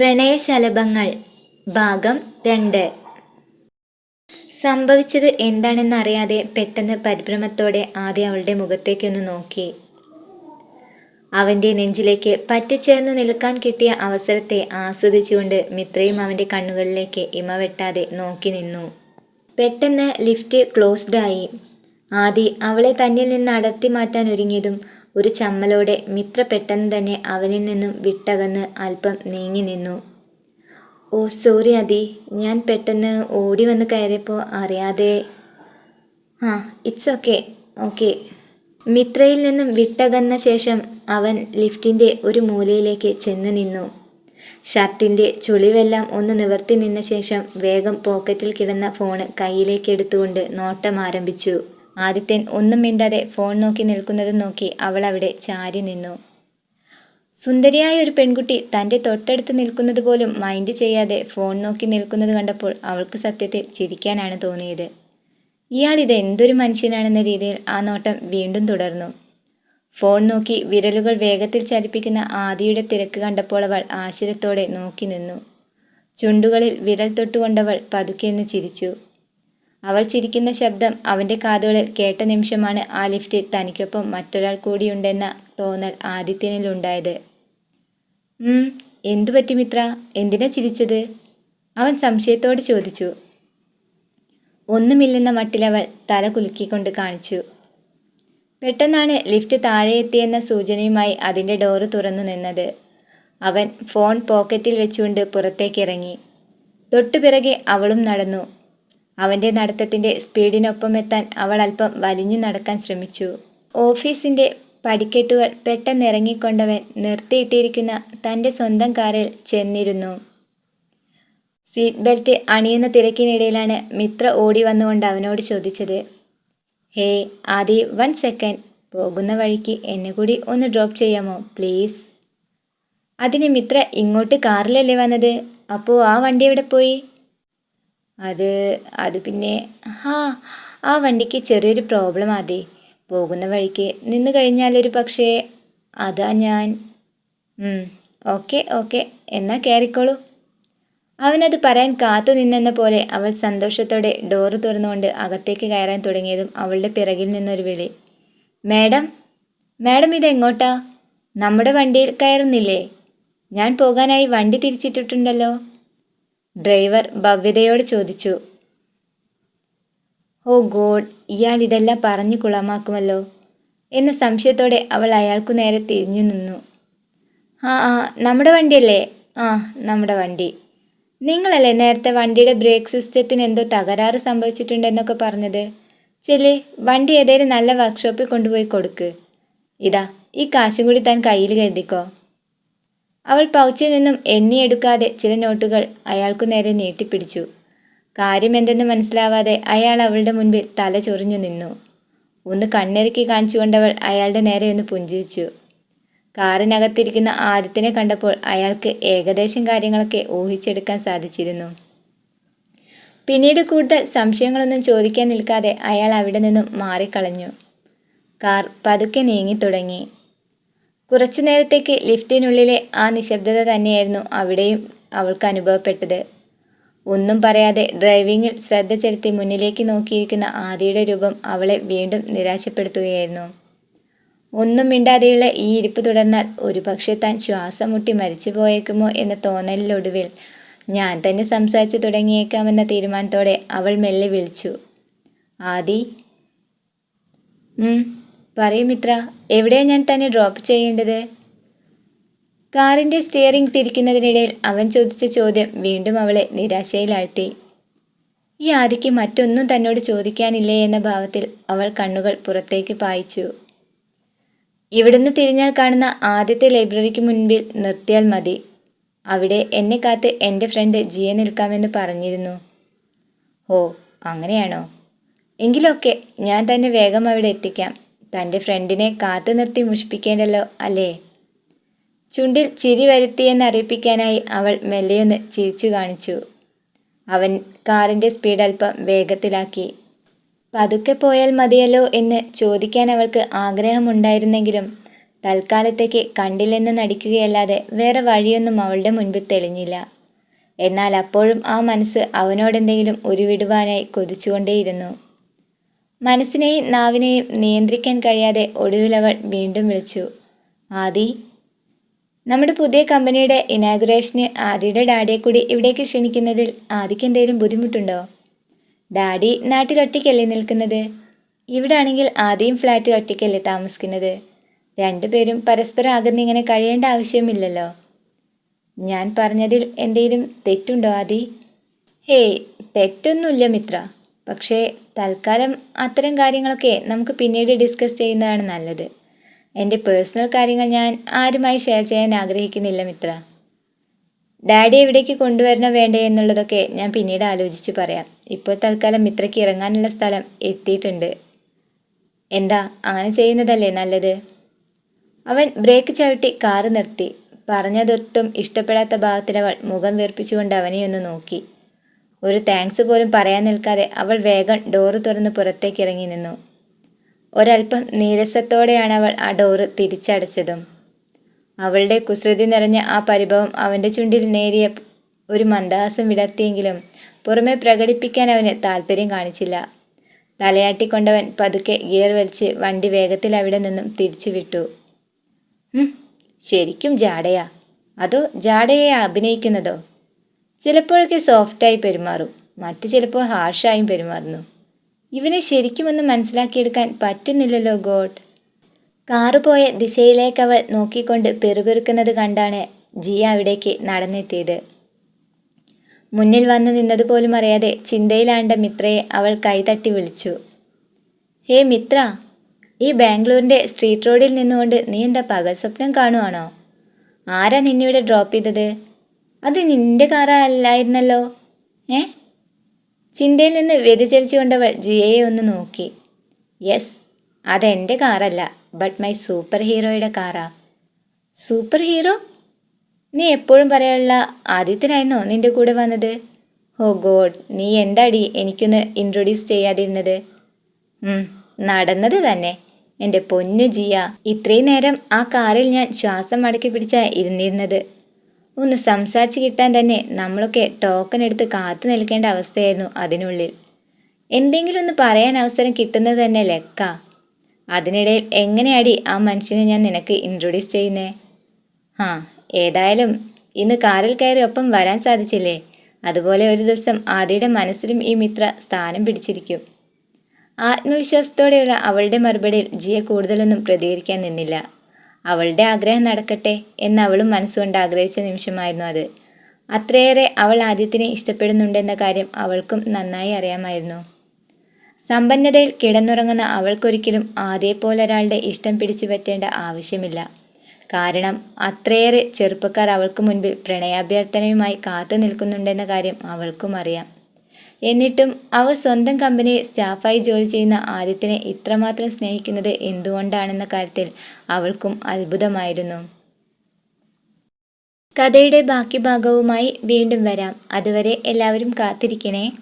പ്രണയശലഭങ്ങൾ ഭാഗം രണ്ട്. സംഭവിച്ചത് എന്താണെന്നറിയാതെ പെട്ടെന്ന് പരിഭ്രമത്തോടെ ആദ്യം അവളുടെ മുഖത്തേക്കൊന്ന് നോക്കി. അവന്റെ നെഞ്ചിലേക്ക് പറ്റിച്ചേർന്ന് നിൽക്കാൻ കിട്ടിയ അവസരത്തെ ആസ്വദിച്ചുകൊണ്ട് മിത്രയും അവന്റെ കണ്ണുകളിലേക്ക് ഇമ വെട്ടാതെ നോക്കി നിന്നു. പെട്ടെന്ന് ലിഫ്റ്റ് ക്ലോസ്ഡായി ആദി അവളെ തന്നിൽ നിന്ന് അടർത്തി മാറ്റാൻ ഒരുങ്ങിയതും ഒരു ചമ്മലോടെ മിത്ര പെട്ടെന്ന് തന്നെ അവനിൽ നിന്നും വിട്ടകന്ന് അല്പം നീങ്ങി നിന്നു. ഓ സോറി അതി ഞാൻ പെട്ടെന്ന് ഓടി വന്ന് കയറിയപ്പോൾ അറിയാതെ. ആ ഇറ്റ്സ് ഓക്കെ ഓക്കെ. മിത്രയിൽ നിന്നും വിട്ടകന്ന ശേഷം അവൻ ലിഫ്റ്റിന്റെ ഒരു മൂലയിലേക്ക് ചെന്ന് നിന്നു. ഷർട്ടിന്റെ ചുളിവെല്ലാം ഒന്ന് നിവർത്തി നിന്ന ശേഷം വേഗം പോക്കറ്റിൽ കിടന്ന ഫോണ് കയ്യിലേക്ക് എടുത്തുകൊണ്ട് നോട്ടം ആരംഭിച്ചു. ആദിത്യൻ ഒന്നും മിണ്ടാതെ ഫോൺ നോക്കി നിൽക്കുന്നത് നോക്കി അവൾ അവിടെ ചാരി നിന്നു. സുന്ദരിയായ ഒരു പെൺകുട്ടി തന്റെ തൊട്ടടുത്ത് നിൽക്കുന്നത് പോലും മൈൻഡ് ചെയ്യാതെ ഫോൺ നോക്കി നിൽക്കുന്നത് കണ്ടപ്പോൾ അവൾക്ക് സത്യത്തിൽ ചിരിക്കാനാണ് തോന്നിയത്. ഇയാൾ ഇത് എന്തൊരു മനുഷ്യനാണെന്ന രീതിയിൽ ആ നോട്ടം വീണ്ടും തുടർന്നു. ഫോൺ നോക്കി വിരലുകൾ വേഗത്തിൽ ചലിപ്പിക്കുന്ന ആദിയുടെ തിരക്ക് കണ്ടപ്പോൾ അവൾ ആശ്ചര്യത്തോടെ നോക്കി നിന്നു. ചുണ്ടുകളിൽ വിരൽ തൊട്ടുകൊണ്ടവൾ പതുക്കെന്ന് ചിരിച്ചു. അവൾ ചിരിക്കുന്ന ശബ്ദം അവന്റെ കാതുകളിൽ കേട്ട നിമിഷമാണ് ആ ലിഫ്റ്റിൽ തനിക്കൊപ്പം മറ്റൊരാൾ കൂടിയുണ്ടെന്ന തോന്നൽ ആദിത്യനിലുണ്ടായത് എന്തു പറ്റി മിത്ര? എന്തിനാ ചിരിച്ചത്? അവൻ സംശയത്തോട് ചോദിച്ചു. ഒന്നുമില്ലെന്ന മട്ടിലവൾ തല കുലുക്കിക്കൊണ്ട് കാണിച്ചു. പെട്ടെന്നാണ് ലിഫ്റ്റ് താഴെ എത്തിയെന്ന സൂചനയുമായി അതിന്റെ ഡോറ് തുറന്നു നിന്നത്. അവൻ ഫോൺ പോക്കറ്റിൽ വെച്ചുകൊണ്ട് പുറത്തേക്കിറങ്ങി തൊട്ടുപിറകെ അവളും നടന്നു. അവന്റെ നടത്തത്തിന്റെ സ്പീഡിനൊപ്പം എത്താൻ അവൾ അല്പം വലിഞ്ഞു നടക്കാൻ ശ്രമിച്ചു. ഓഫീസിന്റെ പടിക്കെട്ടുകൾ പെട്ടെന്ന് ഇറങ്ങിക്കൊണ്ടവൻ നിർത്തിയിട്ടിരിക്കുന്ന തന്റെ സ്വന്തം കാറിൽ ചെന്നിരുന്നു. സീറ്റ് ബെൽറ്റ് അണിയുന്ന തിരക്കിനിടയിലാണ് മിത്ര ഓടി വന്നുകൊണ്ട് അവനോട് ചോദിച്ചത് ഹേ ആദി വൺ സെക്കൻഡ് പോകുന്ന വഴിക്ക് എന്നെ കൂടി ഒന്ന് ഡ്രോപ്പ് ചെയ്യാമോ പ്ലീസ് അതിന് മിത്ര ഇങ്ങോട്ട് കാറിലല്ലേ വന്നത്? അപ്പോൾ ആ വണ്ടി എവിടെ പോയി? അത് അത് പിന്നെ ആ ആ വണ്ടിക്ക് ചെറിയൊരു പ്രോബ്ലം അതെ പോകുന്ന വഴിക്ക് നിന്ന് കഴിഞ്ഞാലൊരു പക്ഷേ അതാ ഞാൻ. ഓക്കെ ഓക്കെ എന്നാൽ കയറിക്കോളൂ അവനത് പറയാൻ കാത്തു നിന്നെന്ന പോലെ അവൾ സന്തോഷത്തോടെ ഡോറ് തുറന്നുകൊണ്ട് അകത്തേക്ക് കയറാൻ തുടങ്ങിയതും അവളുടെ പിറകിൽ നിന്നൊരു വിളി. മാഡം മാഡം ഇതെങ്ങോട്ടാ നമ്മുടെ വണ്ടിയിൽ കയറുന്നില്ലേ? ഞാൻ പോകാനായി വണ്ടി തിരിച്ചിട്ടിട്ടുണ്ടല്ലോ. ഡ്രൈവർ ഭവ്യതയോട് ചോദിച്ചു. ഓ ഗോഡ് ഇയാൾ ഇതെല്ലാം പറഞ്ഞു കുളമാക്കുമല്ലോ എന്ന സംശയത്തോടെ അവൾ അയാൾക്കു നേരെ തിരിഞ്ഞു നിന്നു. ആ ആ നമ്മുടെ വണ്ടിയല്ലേ? ആ നമ്മുടെ വണ്ടി. നിങ്ങളല്ലേ നേരത്തെ വണ്ടിയുടെ ബ്രേക്ക് സിസ്റ്റത്തിന് എന്തോ തകരാറ് സംഭവിച്ചിട്ടുണ്ടെന്നൊക്കെ പറഞ്ഞത്? ചെല്ലേ വണ്ടി ഏതേലും നല്ല വർക്ക്ഷോപ്പിൽ കൊണ്ടുപോയി കൊടുക്ക്. ഇതാ ഈ കാശും കൂടി താൻ കയ്യിൽ കരുതിക്കോ. അവൾ പൗച്ചിൽ നിന്നും എണ്ണിയെടുക്കാതെ ചില നോട്ടുകൾ അയാൾക്കു നേരെ നീട്ടിപ്പിടിച്ചു. കാര്യം എന്തെന്ന് മനസ്സിലാവാതെ അയാൾ അവളുടെ മുൻപിൽ തല ചൊറിഞ്ഞു നിന്നു. ഒന്ന് കണ്ണിറുക്കി കാണിച്ചുകൊണ്ടവൾ അയാളുടെ നേരെ ഒന്ന് പുഞ്ചിരിച്ചു. കാറിനകത്തിരിക്കുന്ന ആദിത്യനെ കണ്ടപ്പോൾ അയാൾക്ക് ഏകദേശം കാര്യങ്ങളൊക്കെ ഊഹിച്ചെടുക്കാൻ സാധിച്ചിരുന്നു. പിന്നീട് കൂടുതൽ സംശയങ്ങളൊന്നും ചോദിക്കാൻ നിൽക്കാതെ അയാൾ അവിടെ നിന്നും മാറിക്കളഞ്ഞു. കാർ പതുക്കെ നീങ്ങി തുടങ്ങി. കുറച്ചു നേരത്തേക്ക് ലിഫ്റ്റിനുള്ളിലെ ആ നിശബ്ദത തന്നെയായിരുന്നു അവിടെയും അവൾക്ക് അനുഭവപ്പെട്ടത്. ഒന്നും പറയാതെ ഡ്രൈവിങ്ങിൽ ശ്രദ്ധ ചെലുത്തി മുന്നിലേക്ക് നോക്കിയിരിക്കുന്ന ആദിയുടെ രൂപം അവളെ വീണ്ടും നിരാശപ്പെടുത്തുകയായിരുന്നു. ഒന്നും മിണ്ടാതെയുള്ള ഈ ഇരിപ്പ് തുടർന്നാൽ ഒരുപക്ഷെ താൻ ശ്വാസം മുട്ടി മരിച്ചു പോയേക്കുമോ എന്ന തോന്നലിലൊടുവിൽ ഞാൻ തന്നെ സംസാരിച്ചു തുടങ്ങിയേക്കാമെന്ന തീരുമാനത്തോടെ അവൾ മെല്ലെ വിളിച്ചു. ആദി? പറയൂ മിത്ര എവിടെയാണ് ഞാൻ തന്നെ ഡ്രോപ്പ് ചെയ്യേണ്ടത്? കാറിന്റെ സ്റ്റിയറിംഗ് തിരിക്കുന്നതിനിടയിൽ അവൻ ചോദിച്ച ചോദ്യം വീണ്ടും അവളെ നിരാശയിലാഴ്ത്തി. ഈ ആദിക്ക് മറ്റൊന്നും തന്നോട് ചോദിക്കാനില്ലേ എന്ന ഭാവത്തിൽ അവൾ കണ്ണുകൾ പുറത്തേക്ക് പായിച്ചു. ഇവിടുന്ന് തിരിഞ്ഞാൽ കാണുന്ന ആദ്യത്തെ ലൈബ്രറിക്ക് മുൻപിൽ നിർത്തിയാൽ മതി. അവിടെ എന്നെ കാത്ത് എന്റെ ഫ്രണ്ട് ജിയെ നിൽക്കാമെന്ന് പറഞ്ഞിരുന്നു. ഓ അങ്ങനെയാണോ? എങ്കിലൊക്കെ ഞാൻ തന്നെ വേഗം അവിടെ എത്തിക്കാം. തന്റെ ഫ്രണ്ടിനെ കാത്തു നിർത്തി മുഷിപ്പിക്കേണ്ടല്ലോ അല്ലേ? ചുണ്ടിൽ ചിരി വരുത്തിയെന്ന് അറിയിപ്പിക്കാനായി അവൾ മെല്ലെയൊന്ന് ചിരിച്ചു കാണിച്ചു. അവൻ കാറിന്റെ സ്പീഡ് അല്പം വേഗത്തിലാക്കി. പതുക്കെ പോയാൽ മതിയല്ലോ എന്ന് ചോദിക്കാൻ അവൾക്ക് ആഗ്രഹമുണ്ടായിരുന്നെങ്കിലും തൽക്കാലത്തേക്ക് കണ്ടില്ലെന്ന് നടിക്കുകയല്ലാതെ വേറെ വഴിയൊന്നും അവളുടെ മുൻപിൽ തെളിഞ്ഞില്ല. എന്നാൽ അപ്പോഴും ആ മനസ്സ് അവനോടെന്തെങ്കിലും ഉരുവിടുവാനായി കൊതിച്ചുകൊണ്ടേയിരുന്നു. മനസ്സിനെയും നാവിനെയും നിയന്ത്രിക്കാൻ കഴിയാതെ ഒടുവിൽ അവൾ വീണ്ടും വിളിച്ചു ആദി നമ്മുടെ പുതിയ കമ്പനിയുടെ ഇനാഗുറേഷന് ആദിയുടെ ഡാഡിയെ കൂടി ഇവിടേക്ക് ക്ഷണിക്കുന്നതിൽ ആദിക്ക് എന്തെങ്കിലും ബുദ്ധിമുട്ടുണ്ടോ? ഡാഡി നാട്ടിലൊറ്റയ്ക്കല്ലേ നിൽക്കുന്നത്? ഇവിടെ ആണെങ്കിൽ ആദ്യം ഫ്ലാറ്റിൽ ഒറ്റയ്ക്കല്ലേ താമസിക്കുന്നത്. രണ്ടുപേരും പരസ്പരം അകന്നിങ്ങനെ കഴിയേണ്ട ആവശ്യമില്ലല്ലോ. ഞാൻ പറഞ്ഞതിൽ എന്തെങ്കിലും തെറ്റുണ്ടോ ആദി? ഹേയ് തെറ്റൊന്നുമില്ല മിത്ര. പക്ഷേ തൽക്കാലം അത്തരം കാര്യങ്ങളൊക്കെ നമുക്ക് പിന്നീട് ഡിസ്കസ് ചെയ്യുന്നതാണ് നല്ലത്. എന്റെ പേഴ്സണൽ കാര്യങ്ങൾ ഞാൻ ആരുമായി ഷെയർ ചെയ്യാൻ ആഗ്രഹിക്കുന്നില്ല മിത്ര. ഡാഡി എവിടേക്ക് കൊണ്ടുവരണോ വേണ്ടേ എന്നുള്ളതൊക്കെ ഞാൻ പിന്നീട് ആലോചിച്ച് പറയാം. ഇപ്പോൾ തൽക്കാലം മിത്രയ്ക്ക് ഇറങ്ങാനുള്ള സ്ഥലം എത്തിയിട്ടുണ്ട്. എന്താ അങ്ങനെ ചെയ്യുന്നതല്ലേ നല്ലത്? അവൻ ബ്രേക്ക് ചവിട്ടി കാറ് നിർത്തി. പറഞ്ഞതൊട്ടും ഇഷ്ടപ്പെടാത്ത ഭാഗത്തിലവൾ മുഖം വീർപ്പിച്ചുകൊണ്ട് അവനെ ഒന്ന് നോക്കി. ഒരു താങ്ക്സ് പോലും പറയാൻ നിൽക്കാതെ അവൾ വേഗം ഡോറ് തുറന്ന് പുറത്തേക്ക് ഇറങ്ങി നിന്നു. ഒരല്പം നീരസത്തോടെയാണ് അവൾ ആ ഡോറ് തിരിച്ചടച്ചതും. അവളുടെ കുസൃതി നിറഞ്ഞ ആ പരിഭവം അവന്റെ ചുണ്ടിൽ നേരിയ ഒരു മന്ദഹാസം വിടർത്തിയെങ്കിലും പുറമെ പ്രകടിപ്പിക്കാൻ അവന് താല്പര്യം കാണിച്ചില്ല. തലയാട്ടിക്കൊണ്ടവൻ പതുക്കെ ഗിയർ വലിച്ച് വണ്ടി വേഗത്തിൽ അവിടെ നിന്നും തിരിച്ചു വിട്ടു ശരിക്കും ജാടയാ അതോ ജാടയെ അഭിനയിക്കുന്നതോ? ചിലപ്പോഴൊക്കെ സോഫ്റ്റായി പെരുമാറും. മറ്റു ചിലപ്പോൾ ഹാർഷായും പെരുമാറുന്നു. ഇവനെ ശരിക്കുമൊന്നും മനസ്സിലാക്കിയെടുക്കാൻ പറ്റുന്നില്ലല്ലോ ഗോഡ്. കാറ് പോയ ദിശയിലേക്ക് അവൾ നോക്കിക്കൊണ്ട് പെറുപെറുക്കുന്നത് കണ്ടാണ് ജിയ അവിടേക്ക് നടന്നെത്തിയത്. മുന്നിൽ വന്നു നിന്നതുപോലും അറിയാതെ ചിന്തയിലാണ്ട മിത്രയെ അവൾ കൈതട്ടി വിളിച്ചു. ഹേ മിത്ര ഈ ബാംഗ്ലൂരിന്റെ സ്ട്രീറ്റ് റോഡിൽ നിന്നുകൊണ്ട് നീ എന്താ പകൽ സ്വപ്നം കാണുവാണോ? ആരാ നിന്നിവിടെ ഡ്രോപ്പ് ചെയ്തത്? അത് നിന്റെ കാറല്ലായിരുന്നല്ലോ ഏ? ചിന്തയിൽ നിന്ന് വ്യതിചലിച്ചുകൊണ്ടവൾ ജിയയെ ഒന്ന് നോക്കി. യെസ് അതെന്റെ കാറല്ല ബട്ട് മൈ സൂപ്പർ ഹീറോയുടെ കാറാ. Super hero? നീ എപ്പോഴും പറയാനുള്ള ആദ്യത്തിനായിരുന്നോ നിന്റെ കൂടെ വന്നത്? ഓ ഗോഡ് നീ എന്താടി എനിക്കൊന്ന് ഇൻട്രൊഡ്യൂസ് ചെയ്യാതിരുന്നത്? നടന്നത് തന്നെ. എന്റെ പൊന്നു ജിയ ഇത്രയും നേരം ആ കാറിൽ ഞാൻ ശ്വാസം അടക്കി പിടിച്ചാ ഇരുന്നിരുന്നത്. ഒന്ന് സംസാരിച്ച് കിട്ടാൻ തന്നെ നമ്മളൊക്കെ ടോക്കൺ എടുത്ത് കാത്തു നിൽക്കേണ്ട അവസ്ഥയായിരുന്നു അതിനുള്ളിൽ. എന്തെങ്കിലും ഒന്ന് പറയാൻ അവസരം കിട്ടുന്നത് തന്നെ ലെക്ക. അതിനിടയിൽ എങ്ങനെയാടി ആ മനുഷ്യനെ ഞാൻ നിനക്ക് ഇൻട്രൊഡ്യൂസ് ചെയ്യുന്നേ? ആ ഏതായാലും ഇന്ന് കാറിൽ കയറി ഒപ്പം വരാൻ സാധിച്ചില്ലേ? അതുപോലെ ഒരു ദിവസം ആദിയുടെ മനസ്സിലും ഈ മിത്ര സ്ഥാനം പിടിച്ചിരിക്കും. ആത്മവിശ്വാസത്തോടെയുള്ള അവളുടെ മറുപടിയിൽ ജിയ കൂടുതലൊന്നും പ്രതികരിക്കാൻ നിന്നില്ല. അവളുടെ ആഗ്രഹം നടക്കട്ടെ എന്ന് അവളും മനസ്സുകൊണ്ട് ആഗ്രഹിച്ച നിമിഷമായിരുന്നു അത്. അത്രയേറെ അവൾ ആദ്യത്തിനെ ഇഷ്ടപ്പെടുന്നുണ്ടെന്ന കാര്യം അവൾക്കും നന്നായി അറിയാമായിരുന്നു. സമ്പന്നതയിൽ കിടന്നുറങ്ങുന്ന അവൾക്കൊരിക്കലും ആദ്യപോലൊരാളുടെ ഇഷ്ടം പിടിച്ചു പറ്റേണ്ട ആവശ്യമില്ല. കാരണം അത്രയേറെ ചെറുപ്പക്കാർ അവൾക്ക് മുൻപിൽ പ്രണയാഭ്യർത്ഥനയുമായി കാത്തു നിൽക്കുന്നുണ്ടെന്ന കാര്യം അവൾക്കും അറിയാം. എന്നിട്ടും അവർ സ്വന്തം കമ്പനി സ്റ്റാഫായി ജോലി ചെയ്യുന്ന ആദിത്യനെ ഇത്രമാത്രം സ്നേഹിക്കുന്നത് എന്തുകൊണ്ടാണെന്ന കാര്യത്തിൽ അവൾക്കും അത്ഭുതമായിരുന്നു. കഥയുടെ ബാക്കി ഭാഗവുമായി വീണ്ടും വരാം. അതുവരെ എല്ലാവരും കാത്തിരിക്കണേ.